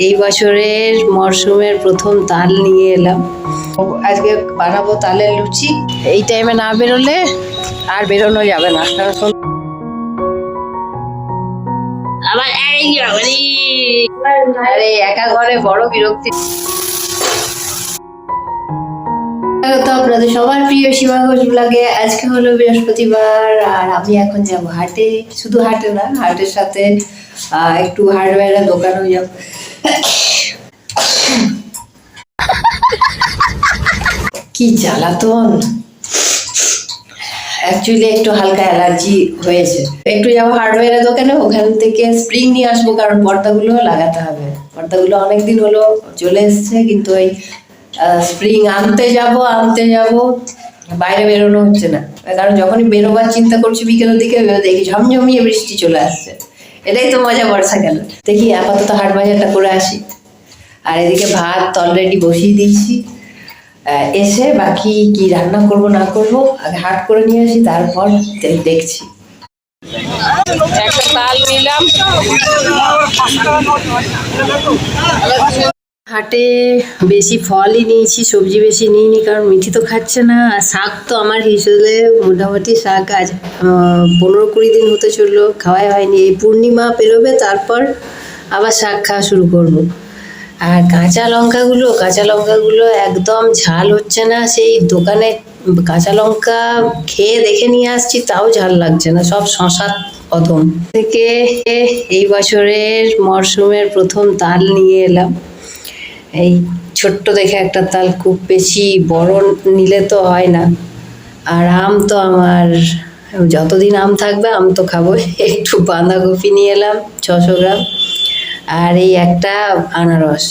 এই বছরের মরশুমের প্রথম তাল নিয়ে এলাম। আজকে বানাবো তালের লুচি। এই টাইমে না বেরোলে আর বেরোনো যাবে না। কারণ আবার আরে একা ঘরে বড় বিরক্তি। স্বাগত আপনাদের সবার প্রিয় সীমা ঘোষ ব্লগে আজকে হলো বৃহস্পতিবার আর আমি এখন যাব হাটে। শুধু হাটে না হাটের সাথে আহ, একটু হার্ডওয়্যারের দোকানেও যাব। কি জ্বালাতন? অ্যাকচুয়ালি একটু হালকা অ্যালার্জি হয়েছে। একটু যাব হার্ডওয়্যারের দোকানে, ওখান থেকে স্প্রিং নিয়ে আসব, কারণ পর্দাগুলো লাগাতে হবে। পর্দাগুলো অনেকদিন হলো চলে এসছে, কিন্তু ওই স্প্রিং আনতে যাব আনতে যাব, বাইরে বেরোনো হচ্ছে না। কারণ যখনই বেরোবার চিন্তা করছি বিকেলের দিকে দেখি ঝমঝমিয়ে বৃষ্টি চলে আসছে। এটাই তো মজা বর্ষাকাল দেখি আপাতত হাট বাজারটা করে আসি। আর এদিকে ভাত অলরেডি বসিয়ে দিয়েছি। এসে বাকি কি রান্না করব, না করব, আগে হাট করে নিয়ে আসি, তারপর দেখছি। একটা তাল নিলাম। হাটে বেশি ফলই নিয়েছি, সবজি বেশি নিইনি, কারণ মিঠি তো খাচ্ছে না। আর শাক তো আমার হিসেবে মোটামুটি শাক আজ পনেরো কুড়ি দিন হতে চলল, খাওয়াই হয়নি। এই পূর্ণিমা পেরোবে, তারপর আবার শাক খাওয়া শুরু করব। আর কাঁচা লঙ্কাগুলো কাঁচা লঙ্কাগুলো একদম ঝাল হচ্ছে না। সেই দোকানে কাঁচা লঙ্কা খেয়ে দেখে নিয়ে আসছি, তাও ঝাল লাগছে না, সব শশার প্রথম থেকে এই বছরের মরশুমের প্রথম তাল নিয়ে এলাম। এই ছোট্ট দেখে একটা তাল খুব বেশি বড় নিলে তো হয় না। আর আম তো আমার, যতদিন আম থাকবে আম তো খাব। একটু বাঁধাকপি নিয়ে এলাম, ছশো গ্রাম। আর এই একটা আনারস।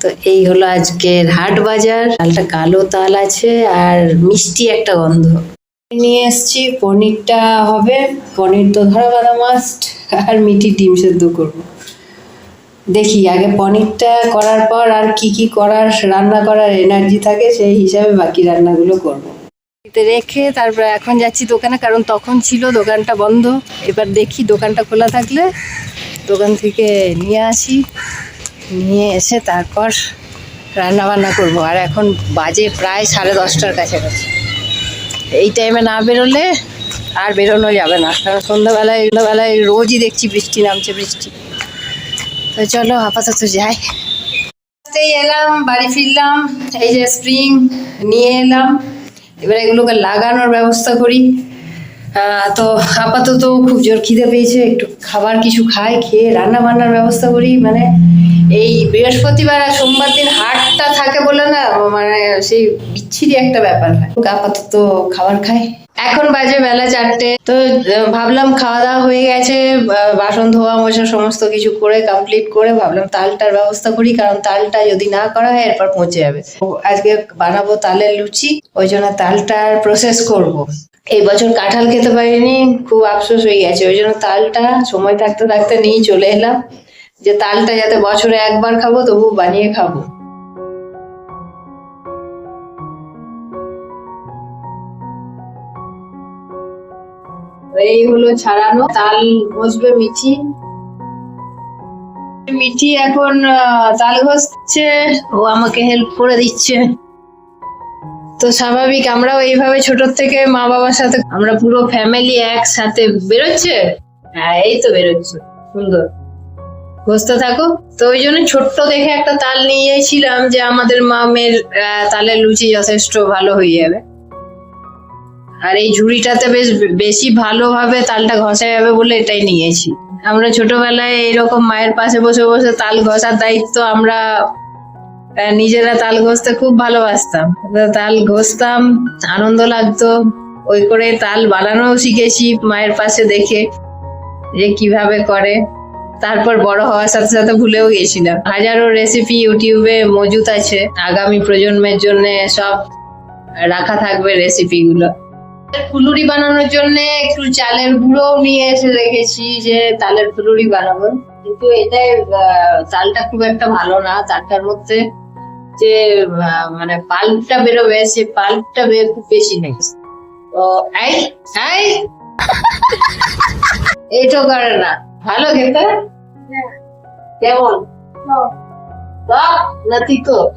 তো এই হলো আজকের হাট বাজার। তালটা কালো তাল আছে আর মিষ্টি একটা গন্ধ। নিয়ে এসছি, পনিরটা হবে। পনির তো ধরা বাঁধা মাস্ট আর মিঠি ডিম সেদ্ধ করব। দেখি, আগে পনিরটা করার পর আর কি কি করার, রান্না করার এনার্জি থাকে, সেই হিসাবে বাকি রান্নাগুলো করব। রেখে তারপর এখন যাচ্ছি দোকানে, কারণ তখন ছিল দোকানটা বন্ধ। এবার দেখি দোকানটা খোলা থাকলে দোকান থেকে নিয়ে আসি। নিয়ে এসে তারপর রান্না বান্না করব। আর এখন বাজে প্রায় সাড়ে দশটার কাছাকাছি। এই টাইমে না বেরোলে আর বেরোনো যাবে না। কারণ সন্ধ্যাবেলায় সন্ধ্যাবেলায় রোজই দেখছি বৃষ্টি নামছে, বৃষ্টি। তো চলো আপাতত যাই। রাস্তায় এলাম, বাড়ি ফিরলাম, এই যে স্প্রিং নিয়ে এলাম। এবার এগুলোকে লাগানোর ব্যবস্থা করি। তো আপাতত খুব জোর খিদে পেয়েছে, একটু খাবার কিছু খাই, খেয়ে রান্না বান্নার ব্যবস্থা করি। মানে এই বৃহস্পতিবার আর সোমবার দিন হাটটা থাকে বলে না মানে সেই বিচ্ছিরি একটা ব্যাপার হয়। আপাতত খাবার খাই। এখন বাজে বেলা চারটে। তো ভাবলাম খাওয়া দাওয়া হয়ে গেছে বাসন ধোয়া মোছা সমস্ত কিছু করে কমপ্লিট করে ভাবলাম তালটার ব্যবস্থা করি, কারণ তালটা যদি না করা হয় এরপর পৌঁছে যাবে। আজকে বানাবো তালের লুচি, ওই জন্য তালটার প্রসেস করব। এই বছর কাঁঠাল খেতে পারিনি, খুব আফসোস হয়ে গেছে, ওই জন্য তালটা সময় থাকতে থাকতে নিয়ে চলে এলাম। যে তালটা যাতে বছরে একবার খাব তবু বানিয়ে খাব। এই হলো ছাড়ানো তাল ঘষবে মিঠি। মিঠি এখন তাল ঘষছে ও আমাকে হেল্প করে দিচ্ছে। তো স্বাভাবিক আমরাও এইভাবে ছোট থেকে মা বাবার সাথে আমরা পুরো ফ্যামিলি একসাথে বেরোচ্ছে? হ্যাঁ এই তো বেরোচ্ছে সুন্দর। ঘষতে থাকো। তো ওই জন্য ছোট্ট দেখে একটা তাল নিয়ে এসেছিলাম যে আমাদের মামের আহ, তালের লুচি যথেষ্ট ভালো হয়ে যাবে। আর এই ঝুড়িটাতে বেশ, বেশি ভালোভাবে তালটা ঘষা যাবে বলে এটাই নিয়েছি। আমরা ছোটবেলায় এইরকম মায়ের পাশে বসে বসে তাল ঘষার দায়িত্ব আমরা নিজেরা তাল ঘষতে খুব ভালোবাসতাম। তাল ঘষতাম, আনন্দ লাগতো। ওই করে তাল বানানোও শিখেছি মায়ের পাশে দেখে যে কীভাবে করে। তারপর বড় হওয়ার সাথে সাথে ভুলেও গেছিলাম। হাজারো রেসিপি ইউটিউবে মজুদ আছে। আগামী প্রজন্মের জন্য সব রাখা থাকবে রেসিপি গুলো। ফুলুরি বানানোর জন্য একটু চালের গুঁড়ো নিয়ে এসে রেখেছি যে তালের ফুলুরি বানাবো। কিন্তু এটাই আহ, তালটা খুব একটা ভালো না। তালটার মধ্যে যে মানে পাল্পটা বেরোবে সে পাল্পটা বের খুব বেশি নেই। তো এই এই! এইটা করে না। ভালো খেতে? কেমন? টক না তিতো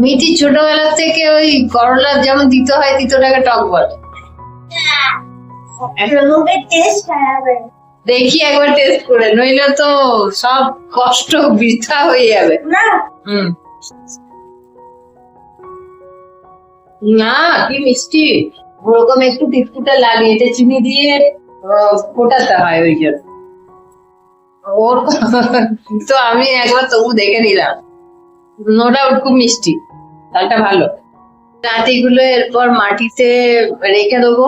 মিঠি ছোটবেলা থেকে ওই করলা যেমন দিতে হয় তিতোটাকে টক বলে। দেখি একবার টেস্ট করে নইলে তো সব কষ্ট বৃথা হয়ে যাবে। হুম। না কি মিষ্টি। ওরকম একটু তিতকুটা লাগে এটা চিনি দিয়ে ফোটাতে হয় ওই জন্য। ওর তো আমি একবার তবু দেখে নিলাম। নো ডাউট খুব মিষ্টি। তালটা ভালো। নাটিগুলো এরপর মাটিতে রেখে দেবো।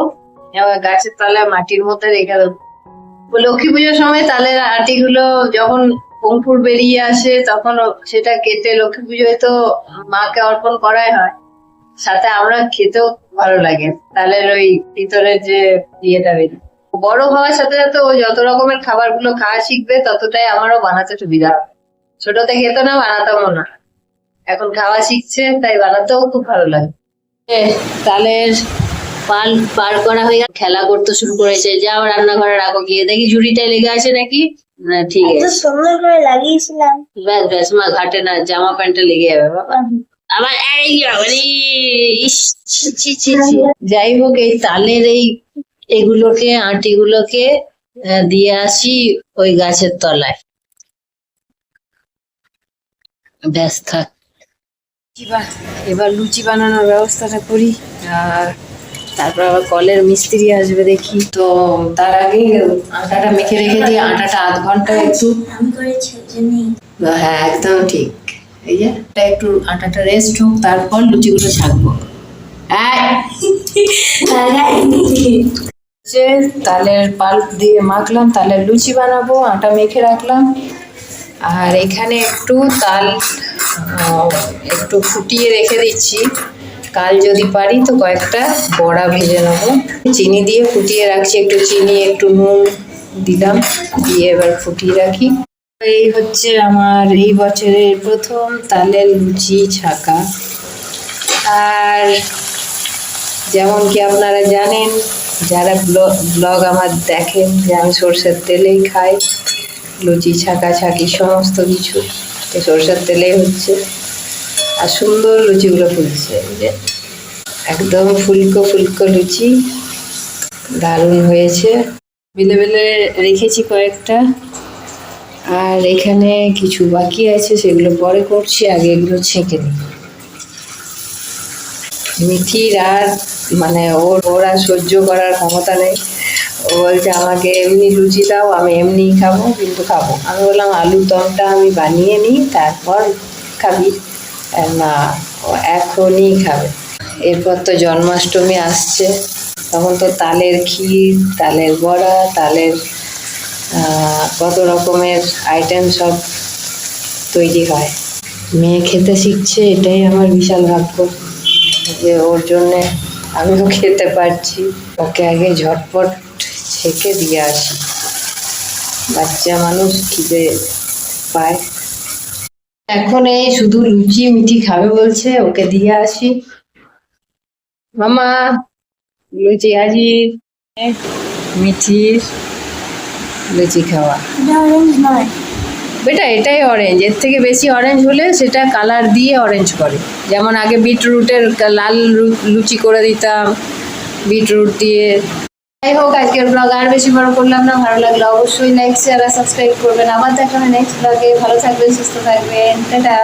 গাছের তলায় মাটির মধ্যে রেখে দেবো। লক্ষ্মী পুজোর সময় তালের আটিগুলো যখন অঙ্কুর বেরিয়ে আসে, তখন সেটা কেটে লক্ষ্মী পুজোয় তো মাকে অর্পণ করাই হয়। সাথে আমরা খেতেও ভালো লাগে। তালের ওই ভিতরের যে ইয়েটা বেরিয়ে বড় হওয়ার সাথে সাথে ও যত রকমের খাবারগুলো খাওয়া শিখবে, ততটাই আমারও বানাতে সুবিধা হবে। ছোটতে খেত না, বানাতামও না। এখন খাওয়া শিখছে তাই বানাতেও খুব ভালো লাগে। এ, তালের পাল পার করা হয়ে গেছে, খেলা করতে শুরু করেছে। যাও রান্নাঘরে রাখো গিয়ে। দেখি ঝুড়িটায় লেগে আছে নাকি? না ঠিক আছে। সুন্দর করে লাগিয়েছিলাম। ব্যাস ব্যাস মা ঘাটে না জামা প্যান্টে লেগে যাবে বাবা। আবার। যাই হোক এই তালের এই এগুলোকে আটিগুলোকে আহ, দিয়ে আসি ওই গাছের তলায়। ব্যাস থাক। এবার লুচি বানানোর ব্যবস্থাটা করি, আর তারপর আবার কলের মিস্ত্রি আসবে দেখি। তো তার আগে আটাটা মেখে রেখে দিয়ে আটাটা আধ ঘণ্টা একটু। হ্যাঁ একদম ঠিক। এই যে একটু আটাটা রেস্ট হোক, তারপর লুচিগুলো ছাকবো। যে তালের পাল্প দিয়ে মাখলাম তালের লুচি বানাবো, আটা মেখে রাখলাম। আর এখানে একটু তাল একটু ফুটিয়ে রেখে দিচ্ছি। কাল যদি পারি তো কয়েকটা বড়া ভেজে নেব। চিনি দিয়ে ফুটিয়ে রাখছি, একটু চিনি, একটু নুন দিলাম, দিয়ে এবার ফুটিয়ে রাখি। এই হচ্ছে আমার এই বছরের প্রথম তালের লুচি ছাকা। আর যেমন কি আপনারা জানেন, যারা ব্লগ আমার দেখেন যে আমি সর্ষের তেলেই খাই, লুচি, ছাকা, ছাকি, সমস্ত কিছু। তো সর্ষের তেলেই হচ্ছে। আর সুন্দর লুচিগুলো ফুলছে একদম ফুলকো ফুলকো লুচি। দারুণ হয়েছে। বেলে বেলে রেখেছি কয়েকটা। আর এখানে কিছু বাকি আছে, সেগুলো পরে করছি, আগে এগুলো ছেঁকে নিই। মিঠির আর মানে ওর ওর আর সহ্য করার ক্ষমতা নেই। ও বলছে, আমাকে এমনি লুচি দাও, আমি এমনিই খাব, কিন্তু খাব। আমি বললাম আলুর দমটা আমি বানিয়ে নিই, তারপর খাবি। না এখনই খাবে। এরপর তো জন্মাষ্টমী আসছে, তখন তো তালের ক্ষীর, তালের বড়া, তালের কত রকমের আইটেম সব তৈরি হয়। মেয়ে খেতে শিখছে, এটাই আমার বিশাল ভাগ্য, যে ওর জন্যে আমিও খেতে পারছি। ওকে আগে ঝটপট ছেঁকে দিয়ে আসি। বাচ্চা মানুষ খিদে পায়। এখন এই শুধু লুচি মিঠি খাবে বলছে ওকে দিয়ে আসি। মামা লুচি হাজির। মিঠির লুচি খাওয়া। বেটা এটাই অরেঞ্জ এর থেকে বেশি অরেঞ্জ হলে সেটা কালার দিয়ে অরেঞ্জ করে। যেমন আগে বিটরুটের লাল লুচি করে দিতাম বিটরুট দিয়ে। যাই হোক, আজকের ব্লগ আর বেশি বড় করলাম না, ভালো লাগল অবশ্যই নেক্সট শেয়ার সাবস্ক্রাইব করবেন। আবার দেখাবেন নেক্সট ব্লগে ভালো থাকবেন, সুস্থ থাকবেন। টাটা।